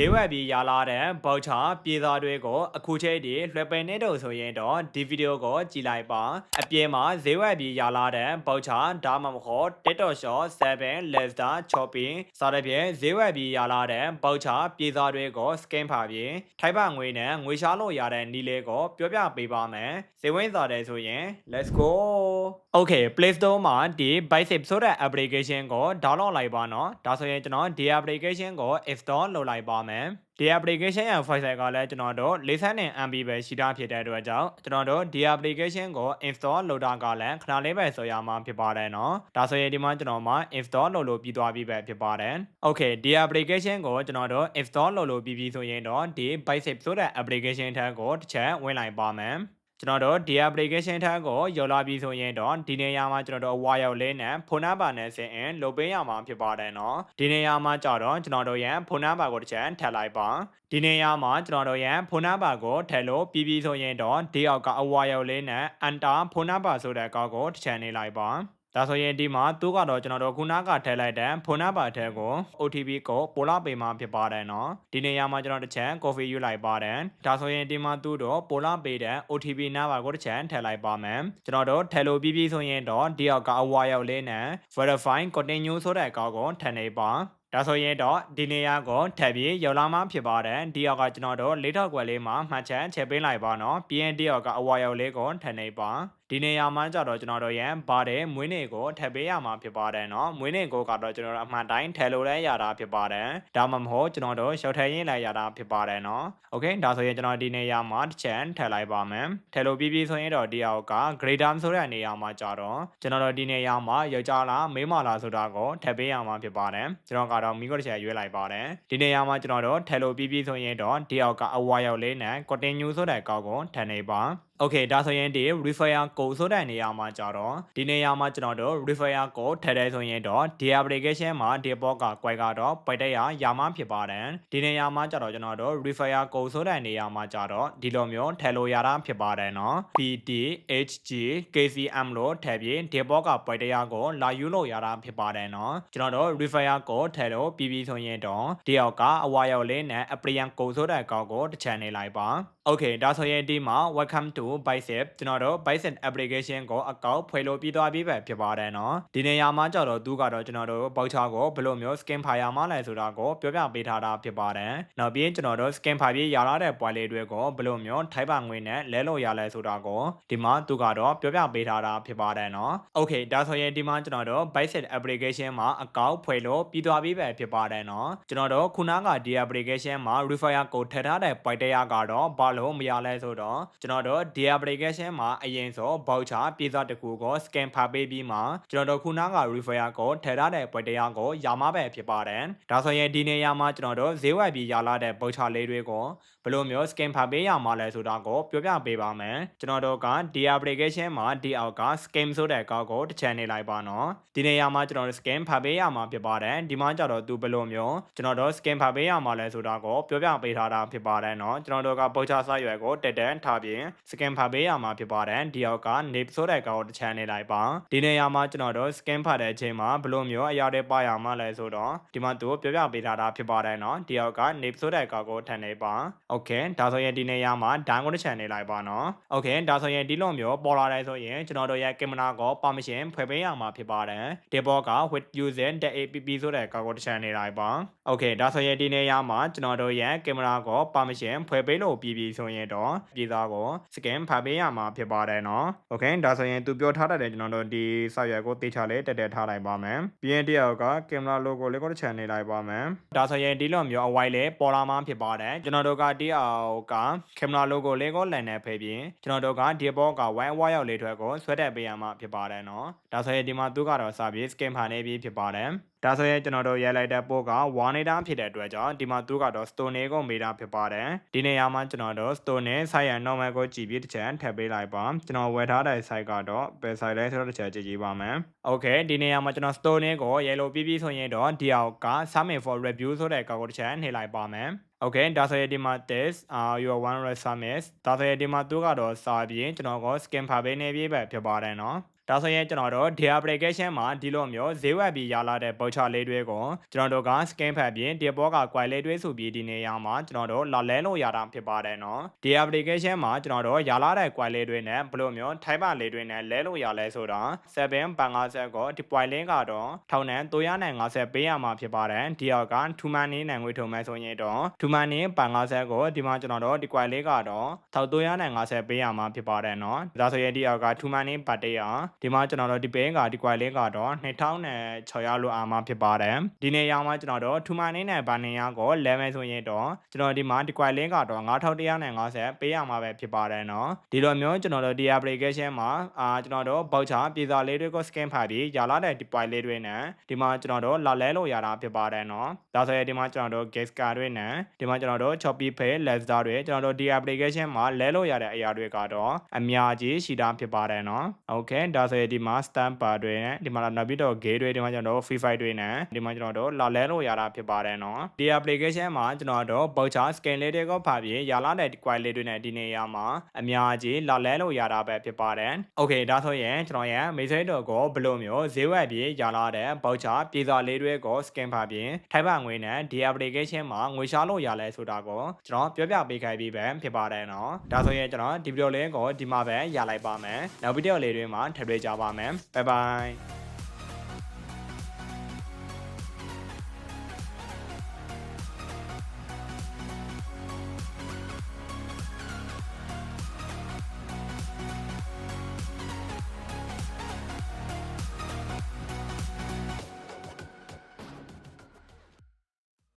ဈေးဝယ်ပြီးရလာတဲ့ဘောက်ချာပြည်သားတွေကိုအခုချိန်ဒီလွှဲပင်နေတော့ဆိုရင်တော့ဒီဗီဒီယိုကိုကြည့်လိုက်ပါအပြေမှာဈေးဝယ်ပြီးရလာတဲ့ဘောက်ချာဒါမှမဟုတ် TikTok Shop 7 Lesta Shopping စသဖြင့်ဈေးဝယ်ပြီးရလာတဲ့ဘောက်ချာပြည်သားတွေကို scan ဖာပြီးထိုက်ပငွေနဲ့ငွေရှားလို့ရတဲ့နီလေးကိုပြောပြပေးပါမယ်ဈေးဝင်စားတယ်ဆိုရင် let's go okay play store မှာဒီ bicep ဆိုတဲ့ application ကို download လိုက်ပါနော်ဒါဆိုရင်ကျွန်တော်ဒီ application ကို install လုပ်လိုက်ပါမယ်ဒီ application ရဲ့ file size ကလည်းကျွန်တော်တို့40 MB ပဲရှိတာဖြစ်တဲ့အတွက်ကြောင့်ကျွန်တော်တို့ဒီ application ကို install လုပ်တာကလည်းခဏလေးပဲဆိုရမှာဖြစ်ပါတယ်နော်ဒါဆိုရင်ဒီမှာကျွန်တော်မှာ install လုပ်လို့ပြီးသွားပြီပဲဖြစ်ပါတယ် okay ဒီ application ကိုကျွန်တော်တို့ install လုပ်လို့ပြီးပြီဆိုရင်တော့ဒီ bicep ဆိုတဲ့ application ထက်ကိုတစ်ချက်ဝင်လိုက်ပါမယ် ကျွန်တော်တို့ဒီ application ထက်ကိုရောက်လာပြီဆိုရင်တော့ဒီနေရာမှာကျွန်တော်တို့ဝါရောက်လေးနဲ့ဖုန်းနံပါတ်နဲ့ဆင်ရင်လုပ်ပေးရမှာဖြစ်ပါတယ်နော်ဒီနေရာမှာကြတော့ကျွန်တော်တို့ရဲ့ဖုန်းနံပါတ်ကိုတစ်ချက်ထည့်လိုက်ပါဒီနေရာမှာကျွန်တော်တို့ရဲ့ဖုန်းနံပါတ်ကိုထည့်လို့ပြီးပြီဆိုရင်တော့ဒီအောက်ကအဝါရောက်လေးနဲ့ enter ဖုန်းနံပါတ်ဆိုတဲ့ကောက်ကိုတစ်ချက်နေလိုက်ပါ ဒါဆိုရင်ဒီမှာသူကတော့ကျွန်တော်တို့ခုနကထည့်လိုက်တဲ့ဖုန်းနံပါတ်ထဲကို OTP ကိုပို့လာပေးမှာဖြစ်ပါတယ်နော်ဒီနေရာမှာကျွန်တော်တစ်ချက် coffee ယူလိုက်ပါတယ်ဒါဆိုရင်ဒီမှာသူတို့ပို့လာပေးတဲ့ OTP နံပါတ်ကိုတစ်ချက်ထည့်လိုက်ပါမယ်ကျွန်တော်တို့ထည့်လို့ပြီးပြီဆိုရင်တော့ဒီအောက်ကအဝါရောက်လေးနဲ့ verify continue ဆိုတဲ့ကောက်ကိုထည့်နေပါဒါဆိုရင်တော့ဒီနေရာကိုထပ်ပြီးရောက်လာမှဖြစ်ပါတယ်ဒီရောက်ကကျွန်တော်တို့လေးထောက်ကွယ်လေးမှာမှတ်ချက်ချက်ပေးလိုက်ပါနော်ပြီးရင်ဒီရောက်ကအဝါရောက်လေးကိုထပ်နေပါ ဒီနေရာမှာကြတော့ကျွန်တော်တို့ရဲ့ဗားတဲ့မွေးနေ့ကိုထပ်ပေးရမှာဖြစ်ပါတယ်နော်မွေးနေ့ကိုကတော့ကျွန်တော်တို့အမှန်တိုင်းထည့်လို့လည်းရတာဖြစ်ပါတယ်ဒါမှမဟုတ်ကျွန်တော်တို့ရှောက်ထည့်ရင်းလည်းရတာဖြစ်ပါတယ်နော်โอเคဒါဆိုရင်ကျွန်တော်ဒီနေရာမှာတစ်ချက်ထည့်လိုက်ပါမယ်ထည့်လို့ပြီးပြီဆိုရင်တော့ဒီအောက်က grader ဆိုတဲ့နေရာမှာကြတော့ကျွန်တော်တို့ဒီနေရာမှာယောက်ျားလားမိန်းမလားဆိုတာကိုထည့်ပေးရမှာဖြစ်ပါတယ်ကျွန်တော်ကတော့မိကိုတစ်ချက်ရွေးလိုက်ပါတယ်ဒီနေရာမှာကျွန်တော်တို့ထည့်လို့ပြီးပြီဆိုရင်တော့ဒီအောက်ကအဝါရောက်လေးနဲ့ continue ဆိုတဲ့ကောက်ကိုထည့်နေပါ โอเคဒါဆိုရင်ဒီ refer code ဆိုတဲ့နေရာမှာကြတော့ဒီနေရာမှာကျွန်တော်တို့ refer code ထည့်တယ်ဆိုရင်တော့ဒီ application မှာဒီ bot ကကွဲကတော့ပိုက်တဲ့ရရာမဖြစ်ပါတယ်ဒီနေရာမှာကြတော့ကျွန်တော်တို့ refer code ဆိုတဲ့နေရာမှာကြတော့ဒီလိုမျိုးထည့်လို့ရတာဖြစ်ပါတယ်เนาะ PDHG KCM လို့ထည့်ပြီးဒီ bot ကပိုက်တဲ့ရကိုလာယူလို့ရတာဖြစ်ပါတယ်เนาะကျွန်တော်တို့ refer code ထည့်လို့ပြီးပြီဆိုရင်တော့ဒီအောက်ကအဝါရောက်လေးနဲ့ application code ဆိုတဲ့အကောက်ကိုတစ်ချန်နေလိုက်ပါ Okay ဒါဆိုရင်ဒီမှာ welcome to သူဘိုက်ဆက်ကျွန်တော်တို့ Bison application ကိုအကောင့်ဖွယ်လို့ပြီးသွားပြီပဲဖြစ်ပါတယ်နော်ဒီနေရာမှာကြတော့သူကတော့ကျွန်တော်တို့ voucher ကိုဘယ်လိုမျိုး scan ဖိုင်ရမှာလဲဆိုတာကိုပြောပြပေးထားတာဖြစ်ပါတယ်နောက်ပြီးကျွန်တော်တို့ scan ဖိုင်ပြီးရလာတဲ့ပွာလေးတွေကိုဘယ်လိုမျိုးထိုက်ပါငွေနဲ့လဲလို့ရလဲဆိုတာကိုဒီမှာသူကတော့ပြောပြပေးထားတာဖြစ်ပါတယ်နော် Okay ဒါဆိုရင်ဒီမှာကျွန်တော်တို့ Bison application မှာအကောင့်ဖွယ်လို့ပြီးသွားပြီပဲဖြစ်ပါတယ်နော်ကျွန်တော်တို့ခုနကဒီ application မှာ referral code ထည့်ထားတဲ့ pointer ကတော့ဘာလို့မရလဲဆိုတော့ကျွန်တော်တို့ဒီ application မှာအရင်ဆို voucher ပြည်စားတစ်ခုကို scan ဖာပေးပြီးမှကျွန်တော်တို့ခုနက refer ကိုထည့်ထားတဲ့ပွဲတရားကိုရမှာပဲဖြစ်ပါတယ်။ဒါဆိုရင်ဒီနေရာမှာကျွန်တော်တို့ဈေးဝယ်ပြီးရလာတဲ့ voucher လေးတွေကိုဘယ်လိုမျိုး scan ဖာပေးရမှာလဲဆိုတာကိုပြောပြပေးပါမယ်။ကျွန်တော်တို့ကဒီ application မှာဒီအောက်က scan ဆိုတဲ့ကောက်ကိုတစ်ချန်နေလိုက်ပါနော်။ဒီနေရာမှာကျွန်တော်တို့ scan ဖာပေးရမှာဖြစ်ပါတယ်။ဒီမှာကျတော့သူဘယ်လိုမျိုးကျွန်တော်တို့ scan ဖာပေးရမှာလဲဆိုတာကိုပြောပြပေးထားတာဖြစ်ပါတယ်နော်။ကျွန်တော်တို့က voucher စာရွက်ကိုတက်တက်ထားပြီး scan ဖာပေးရမှာဖြစ်ပါတယ်ဒီအောက်က nip ဆိုတဲ့ကောင်ကိုတစ်ချမ်းနေလိုက်ပါဒီနေရာမှာကျွန်တော်တို့ scan ဖတ်တဲ့အချိန်မှာဘယ်လိုမျိုးအရာတွေပါရမှာလဲဆိုတော့ဒီမှာသူပြောပြပေးထားတာဖြစ်ပါတယ်နော်ဒီအောက်က nip ဆိုတဲ့ကောင်ကိုထည့်နေပါ okay ဒါဆိုရင်ဒီနေရာမှာ down ကိုတစ်ချမ်းနေလိုက်ပါနော် okay ဒါဆိုရင်ဒီလိုမျိုးပေါ်လာတယ်ဆိုရင်ကျွန်တော်တို့ရဲ့ကင်မရာကို permission ဖွင့်ပေးရမှာဖြစ်ပါတယ်ဒီဘောက with user app ဆိုတဲ့ကောင်ကိုတစ်ချမ်းနေလိုက်ပါ okay ဒါဆိုရင်ဒီနေရာမှာကျွန်တော်တို့ရဲ့ကင်မရာကို permission ဖွင့်ပေးလို့ပြီးပြီဆိုရင်တော့ပြည်သားကို scan ဖတ်ပေးရမှာဖြစ်ပါတယ်နော်။ Okay ဒါဆိုရင်သူပြောထားတဲ့ကျွန်တော်တို့ဒီစာရွက်ကိုတေချာလေးတက်တက်ထားလိုက်ပါမယ်။ပြီးရင်တယောက်ကကင်မရာ logo လေးကိုတစ်ချန်နေလိုက်ပါမယ်။ဒါဆိုရင်ဒီလိုမျိုးအဝိုင်းလေးပေါ်လာမှဖြစ်ပါတယ်။ကျွန်တော်တို့ကဒီအောက်ကကင်မရာ logo လေးကိုလန်နေဖေးပြီးကျွန်တော်တို့ကဒီဘောက wine wire ရောက်လေးထွက်ကိုဆွဲတက်ပေးရမှာဖြစ်ပါတယ်နော်။ဒါဆိုရင်ဒီမှာသူကတော့စာပြေ scan ဖာနေပြီးဖြစ်ပါတယ်။ဒါဆိုရင်ကျွန်တော်တို့ရိုက်လိုက်တဲ့ပို့ကဝါနေတာဖြစ်တဲ့အတွက်ကြောင့်ဒီမှာသူကတော့ store နေကိုမေးတာဖြစ်ပါတယ်ဒီနေရာမှာကျွန်တော်တို့ store နဲ့ site ရ normal ကိုကြည့်ပြီးတစ်ချက်ထည့်ပေးလိုက်ပါကျွန်တော်ဝယ်ထားတဲ့ site ကတော့ဘယ် site လဲဆိုတော့တစ်ချက်ကြည့်ကြည့်ပါမယ် okay ဒီနေရာမှာကျွန်တော် store နဲ့ကိုရိုက်လို့ပြီးပြီးဆိုရင်တော့ဒီအောက်က submit for review ဆိုတဲ့ကောက်ကိုတစ်ချက်နှိပ်လိုက်ပါမယ် Okay ဒါဆိုရင်ဒီမှာ this uh your one red summit ဒါဆိုရင်ဒီမှာသူကတော့စာပြီးကျွန်တော်က scan ဖာပေးနေပြီပဲဖြစ်ပါတယ်เนาะ ဒါဆိုရင်ကျွန်တော်တို့ဒီ application မှာဒီလိုမျိုးဈေးဝယ်ပြီးရလာတဲ့ voucher လေးတွေကိုကျွန်တော်တို့က scan ဖတ်ပြီးဒီဘောက quite လေးတွေဆိုပြီးဒီနေရာမှာကျွန်တော်တို့လာလဲလို့ရတာဖြစ်ပါတယ်နော်ဒီ application မှာကျွန်တော်တို့ရလာတဲ့ quite လေးတွေနဲ့ဘယ်လိုမျိုး type လေးတွေနဲ့လဲလို့ရလဲဆိုတော့7ဘန်50ကိုဒီ point link ကတော့ထောင်နဲ့350ပေးရမှာဖြစ်ပါတယ်ဒီအောက်က2 money နဲ့ငွေထုံမဲ့ဆိုရင်တော့2 money ဘန်50ကိုဒီမှာကျွန်တော်တို့ဒီ quite လေးကတော့1350ပေးရမှာဖြစ်ပါတယ်နော်ဒါဆိုရင်ဒီအောက်က2 money ပတ်တေးအောင်ဒီမှာကျွန်တော်တို့ဒီ pay ကဒီ quite လေးကတော့2600လို့အာမဖြစ်ပါတယ်ဒီနေရာမှာကျွန်တော်တို့2 money နဲ့ဘာနေရကိုလဲမယ်ဆိုရင်တော့ကျွန်တော်ဒီမှာဒီ quite link ကတော့9150ပေးရမှာပဲဖြစ်ပါတယ်နော်ဒီလိုမျိုးကျွန်တော်တို့ဒီ application မှာအာကျွန်တော်တို့ voucher ပြည်စာလေးတွေကို scan ဖတ်ပြီးရလာတဲ့ဒီ point လေးတွေနဲ့ဒီမှာကျွန်တော်တို့လာလဲလို့ရတာဖြစ်ပါတယ်နော်ဒါဆိုရင်ဒီမှာကျွန်တော်တို့ guest card တွေနဲ့ဒီမှာကျွန်တော်တို့ Shopee Pay Lazada တွေကျွန်တော်တို့ဒီ application မှာလဲလို့ရတဲ့အရာတွေကတော့အများကြီးရှိတာဖြစ်ပါတယ်နော် okay ဒါဆိုရင်ဒီမှာ stamp bar တွေနဲ့ဒီမှာနောက်ပြီးတော့ gate တွေဒီမှာကျွန်တော်တို့ free file တွေနဲ့ဒီမှာကျွန်တော်တို့လာလဲလို့ရတာဖြစ်ပါတယ်နော်ဒီ application မှာကျွန်တော်တို့ voucher scan လေးတွေကိုဖတ်ပြီးရလာတဲ့ quality လေးတွေနဲ့ဒီနေရာမှာအများကြီးလာလဲလို့ရတာပဲဖြစ်ပါတယ် okay ဒါဆိုရင်ကျွန်တော်ရဲ့ message တော့ကိုဘယ်လိုမျိုးဈေးဝယ်ပြီးရလာတဲ့ voucher ပြည်စာလေးတွေကို scan ဖတ်ပြီးထိုက်ပါငွေနဲ့ဒီ application မှာငွေရှာလို့ရလဲဆိုတာကိုကျွန်တော်ပြောပြပေးခိုင်းပြီးပဲဖြစ်ပါတယ်နော်ဒါဆိုရင်ကျွန်တော်ဒီဗီဒီယိုလေးကိုဒီမှာပဲရလိုက်ပါမယ်နောက်ဗီဒီယိုလေးတွေမှာထပ်တွေ့ကြပါမယ် bye bye